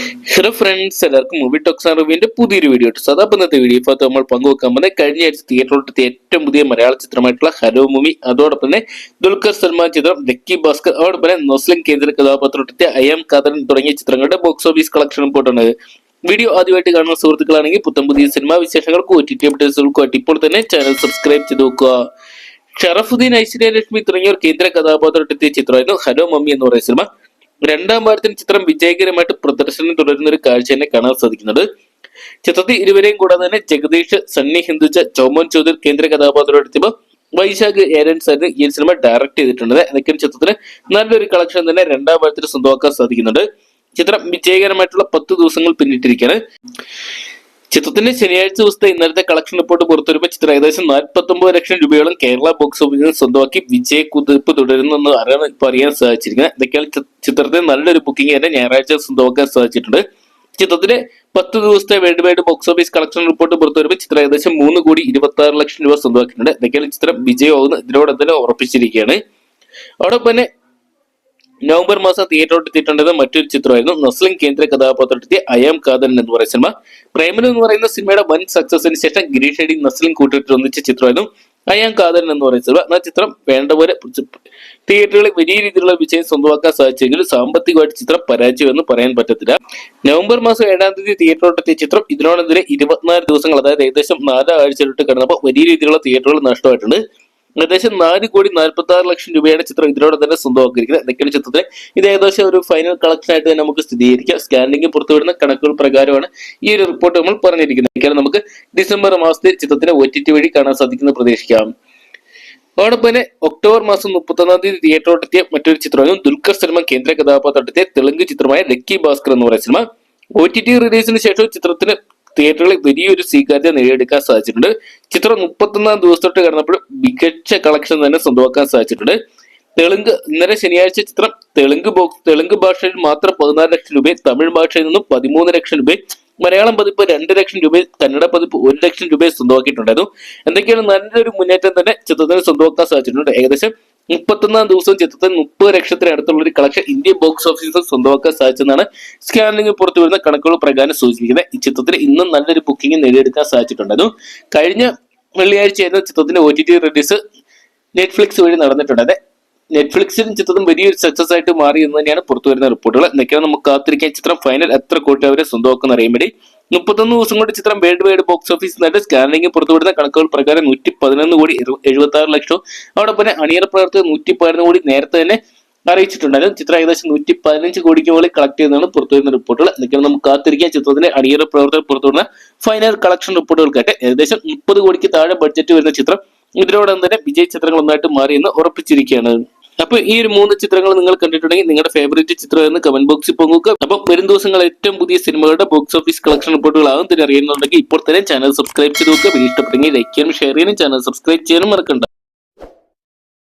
Hello friends എല്ലാവർക്കും movie talks റിവ്യൂവിന്റെ പുതിയൊരു വീഡിയോ ഇട്ടു സദാ ഇന്നത്തെ വീഡിയോ ഇപ്പോൾ നമ്മൾ പങ്കുവെക്കാൻ പോകുന്നത് കഴിഞ്ഞ ആഴ്ച തിയേറ്ററിലെത്തിയ ഏറ്റവും പുതിയ മലയാള ചിത്രമായിട്ടുള്ള ഹലോ മൂവി അതോടൊപ്പം തന്നെ ദുൽഖർ സൽമാൻ ചിത്രം ലക്കി ഭാസ്കർ അതോടൊപ്പം തന്നെ മുസ്ലിം കേന്ദ്ര കഥാപാത്രത്തെത്തിയ അയാം കാതൻ തുടങ്ങിയ ചിത്രങ്ങളുടെ ബോക്സ് ഓഫീസ് കളക്ഷൻ റിപ്പോർട്ടാണ് വീഡിയോ ആദ്യമായിട്ട് കാണുന്ന സുഹൃത്തുക്കളാണെങ്കിൽ പുത്തം പുതിയ സിനിമാ വിശേഷങ്ങൾക്ക് ഒ ടി ടി അപ്ഡേറ്റ്സുകൾക്കും ഇപ്പോൾ തന്നെ ചാനൽ സബ്സ്ക്രൈബ് ചെയ്ത് നോക്കുക. ഷറഫുദ്ദീൻ ഐശ്വര്യലക്ഷ്മി തുടങ്ങിയവർ കേന്ദ്ര കഥാപാത്രത്തെത്തിയ ചിത്രമായിരുന്നു ഹലോ മമ്മി എന്ന് പറയുന്ന സിനിമ രണ്ടാം വാരത്തിന് ചിത്രം വിജയകരമായിട്ട് പ്രദർശനം തുടരുന്ന ഒരു കാഴ്ച തന്നെ കാണാൻ സാധിക്കുന്നുണ്ട് ചിത്രത്തിൽ ഇരുവരെയും കൂടാതെ തന്നെ ജഗദീഷ് സണ്ണി ഹിന്ദുജ ചോമോൻ ചൗധരി കേന്ദ്ര കഥാപാത്രം എടുത്തപ്പോൾ വൈശാഖ് ഏരൻസ് ആയിരുന്നു ഈ സിനിമ ഡയറക്ട് ചെയ്തിട്ടുണ്ട് അതൊക്കെ ചിത്രത്തിന് നല്ലൊരു കളക്ഷൻ തന്നെ രണ്ടാം വാരത്തിൽ സ്വന്തമാക്കാൻ സാധിക്കുന്നുണ്ട്. ചിത്രം വിജയകരമായിട്ടുള്ള പത്ത് ദിവസങ്ങൾ പിന്നിട്ടിരിക്കുകയാണ്. ചിത്രത്തിന്റെ ശനിയാഴ്ച ദിവസത്തെ ഇന്നലത്തെ കളക്ഷൻ റിപ്പോർട്ട് പുറത്തുവരുമ്പോൾ ചിത്രം ഏകദേശം നാൽപ്പത്തൊമ്പത് ലക്ഷം രൂപയോളം കേരള ബോക്സ് ഓഫീസിൽ സ്വന്തമാക്കി വിജയ കുതിപ്പ് തുടരുന്നെന്ന് അറിയാൻ ഇപ്പൊ അറിയാൻ സാധിച്ചിരിക്കുന്നത്? ഇതൊക്കെയാണ് ചിത്രത്തിന് നല്ലൊരു ബുക്കിംഗ് തന്നെ ഞായറാഴ്ച സ്വന്തമാക്കാൻ സാധിച്ചിട്ടുണ്ട്. ചിത്രത്തിന്റെ പത്ത് ദിവസത്തെ world wide box office collection report പുറത്തുവരുമ്പോൾ ചിത്രം ഏകദേശം മൂന്ന് കോടി ഇരുപത്തി ആറ് ലക്ഷം രൂപ സ്വന്തമാക്കിയിട്ടുണ്ട്. ഇതൊക്കെയാണ് ചിത്രം വിജയമാകുന്ന ഇതിനോടൊപ്പം തന്നെ ഉറപ്പിച്ചിരിക്കുകയാണ്. അതോടൊപ്പം തന്നെ നവംബർ മാസം തിയേറ്ററിൽ എത്തിയിട്ടുണ്ടത് മറ്റൊരു ചിത്രമായിരുന്നു. നസ്ലിം കേന്ദ്ര കഥാപാത്രത്തിലെ അയാം കാതൻ എന്ന് പറയുന്ന സിനിമ. പ്രേമനം എന്ന് പറയുന്ന സിനിമയുടെ വൻ സക്സസിന് ശേഷം ഗിരീഷ് ഷെഡി നസ്ലിം കൂട്ടിട്ട് ഒന്നിച്ച ചിത്രമായിരുന്നു അയാം കാതൻ എന്ന് പറയുന്ന സിനിമ. എന്നാ ചിത്രം വേണ്ട പോലെ തിയേറ്ററുകളിൽ വലിയ രീതിയിലുള്ള വിജയം സ്വന്തമാക്കാൻ സാധിച്ചെങ്കിലും സാമ്പത്തികമായിട്ട് ചിത്രം പരാജയമെന്ന് പറയാൻ പറ്റത്തില്ല. നവംബർ മാസം ഏഴാം തീയതി തിയേറ്ററോട്ടെത്തിയ ചിത്രം ഇതിനോടെതിരെ ഇരുപത്തിനാല് ദിവസങ്ങൾ അതായത് ഏകദേശം നാല് ആഴ്ചയിലിട്ട് കിടന്നപ്പോൾ വലിയ രീതിയിലുള്ള തിയേറ്ററുകൾ നഷ്ടമായിട്ടുണ്ട്. ഏകദേശം നാല് കോടി നാൽപ്പത്തി ആറ് ലക്ഷം രൂപയുടെ ചിത്രം ഇതിനോട് തന്നെ സ്വന്തമാക്കിയിരിക്കുന്നത്. എന്തൊക്കെയാണ് ചിത്രത്തിലെ. ഇത് ഏകദേശം ഒരു ഫൈനൽ കളക്ഷൻ ആയിട്ട് തന്നെ നമുക്ക് സ്ഥിരീകരിക്കാം. സ്കാനിംഗ് പുറത്തുവിടുന്ന കണക്കുകൾ പ്രകാരമാണ് ഈ ഒരു റിപ്പോർട്ട് നമ്മൾ പറഞ്ഞിരിക്കുന്നത്. കാരണം നമുക്ക് ഡിസംബർ മാസത്തിൽ ചിത്രത്തിന് ഒ വഴി കാണാൻ സാധിക്കുന്ന പ്രതീക്ഷിക്കാം. അതോടൊപ്പം തന്നെ ഒക്ടോബർ മാസം മുപ്പത്തൊന്നാം തീയതി തിയേറ്ററിലെത്തിയ മറ്റൊരു ചിത്രമായിരുന്നു ദുൽഖർ സൽമാൻ കേന്ദ്ര കഥാപാത്രത്തെ തെലുങ്ക് ചിത്രമായ ലക്കി ഭാസ്കർ എന്ന് പറയുന്ന സിനിമ. ഒ ടി ടി റിലീസിന് ശേഷം ചിത്രത്തിന് തിയേറ്ററുകളിൽ വലിയൊരു സ്വീകാര്യത നേടിയെടുക്കാൻ സാധിച്ചിട്ടുണ്ട്. ചിത്രം മുപ്പത്തൊന്നാം ദിവസത്തോട്ട് കടന്നപ്പോൾ മികച്ച കളക്ഷൻ തന്നെ സ്വന്തമാക്കാൻ സാധിച്ചിട്ടുണ്ട്. തെലുങ്ക് ഇന്നലെ ശനിയാഴ്ച ചിത്രം തെലുങ്ക് ബോക്സ് തെലുങ്ക് ഭാഷയിൽ മാത്രം പതിനാല് ലക്ഷം രൂപയും തമിഴ് ഭാഷയിൽ നിന്നും പതിമൂന്ന് ലക്ഷം രൂപയും മലയാളം പതിപ്പ് രണ്ട് ലക്ഷം രൂപയും കന്നഡ പതിപ്പ് ഒരു ലക്ഷം രൂപയും സ്വന്തമാക്കിയിട്ടുണ്ടായിരുന്നു. എന്തൊക്കെയാണ് നല്ലൊരു മുന്നേറ്റം തന്നെ ചിത്രത്തിന് സ്വന്തമാക്കാൻ സാധിച്ചിട്ടുണ്ട്. ഏകദേശം മുപ്പത്തൊന്നാം ദിവസം ചിത്രത്തിന് മുപ്പത് ലക്ഷത്തിന് അടുത്തുള്ള ഒരു കളക്ഷൻ ഇന്ത്യൻ ബോക്സ് ഓഫീസിൽ സ്വന്തമാക്കാൻ സാധിച്ചെന്നാണ് സ്കാനിംഗ് പുറത്തു വരുന്ന കണക്കുകൾ പ്രകാരം സൂചിപ്പിക്കുന്നത്. ഈ ചിത്രത്തിന് ഇന്നും നല്ലൊരു ബുക്കിംഗ് നേടിയെടുക്കാൻ സാധിച്ചിട്ടുണ്ടായിരുന്നു കഴിഞ്ഞ വെള്ളിയാഴ്ചയായിരുന്നു ചിത്രത്തിന്റെ O T T release Netflix വഴി നടന്നിട്ടുണ്ടായത്. നെറ്റ്ഫ്ലിക്സിലും ചിത്രം വലിയൊരു സക്സസ് ആയിട്ട് മാറി എന്ന് തന്നെയാണ് പുറത്തു വരുന്ന റിപ്പോർട്ടുകൾ. എന്നൊക്കെയാണ് നമുക്ക് കാത്തിരിക്കാൻ ചിത്രം ഫൈനൽ എത്ര കോടി അവരെ സ്വന്തമാക്കുന്ന അറിയാൻ വേണ്ടി. മുപ്പത്തൊന്ന് ദിവസം കൊണ്ട് ചിത്രം world wide box office net scanning പുറത്തുവിടുന്ന കണക്കുകൾ പ്രകാരം നൂറ്റി പതിനൊന്ന് കോടി എഴുപത്തി ആറ് ലക്ഷവും അവിടെ പിന്നെ അണിയറ പ്രവർത്തകർ നൂറ്റി പതിനൊന്ന് കോടി നേരത്തെ തന്നെ അറിയിച്ചിട്ടുണ്ടായിരുന്നു. ചിത്രം ഏകദേശം നൂറ്റി പതിനഞ്ച് കോടിക്ക് മുകളിൽ കളക്ട് ചെയ്യുന്നതാണ് പുറത്തുവരുന്ന റിപ്പോർട്ടുകൾ. എന്തൊക്കെയാണ് നമുക്ക് കാത്തിരിക്കാൻ ചിത്രത്തിന്റെ അണിയറ പ്രവർത്തകർ പുറത്തുവിടുന്ന ഫൈനൽ കളക്ഷൻ റിപ്പോർട്ടുകൾക്കായിട്ട് ഏകദേശം മുപ്പത് കോടിക്ക് താഴെ ബഡ്ജറ്റ് വരുന്ന ചിത്രം. ഇതിനോടൊപ്പം തന്നെ വിജയ് ചിത്രങ്ങൾ ഒന്നായിട്ട് മാറിയെന്ന് ഉറപ്പിച്ചിരിക്കുകയാണ്. അപ്പൊ ഈ ഒരു മൂന്ന് ചിത്രങ്ങൾ നിങ്ങൾ കണ്ടിട്ടുണ്ടെങ്കിൽ നിങ്ങളുടെ ഫേവറേറ്റ് ചിത്രം എന്ന് കമന്റ് ബോക്സിൽ പോകുക അപ്പൊ വരും ദിവസങ്ങൾ ഏറ്റവും പുതിയ സിനിമകളുടെ ബോക്സ് ഓഫീസ് കളക്ഷൻ റിപ്പോർട്ടുകൾ ആകും തന്നെ അറിയുന്നുണ്ടെങ്കിൽ ഇപ്പോൾ തന്നെ ചാനൽ സബ്സ്ക്രൈബ് ചെയ്ത് നോക്കുക. ഇഷ്ടപ്പെട്ടെങ്കിൽ ലൈക്ക് ചെയ്യാനും ഷെയർ ചെയ്യാനും ചാനൽ സബ്സ്ക്രൈബ് ചെയ്യാനും മറക്കണ്ട.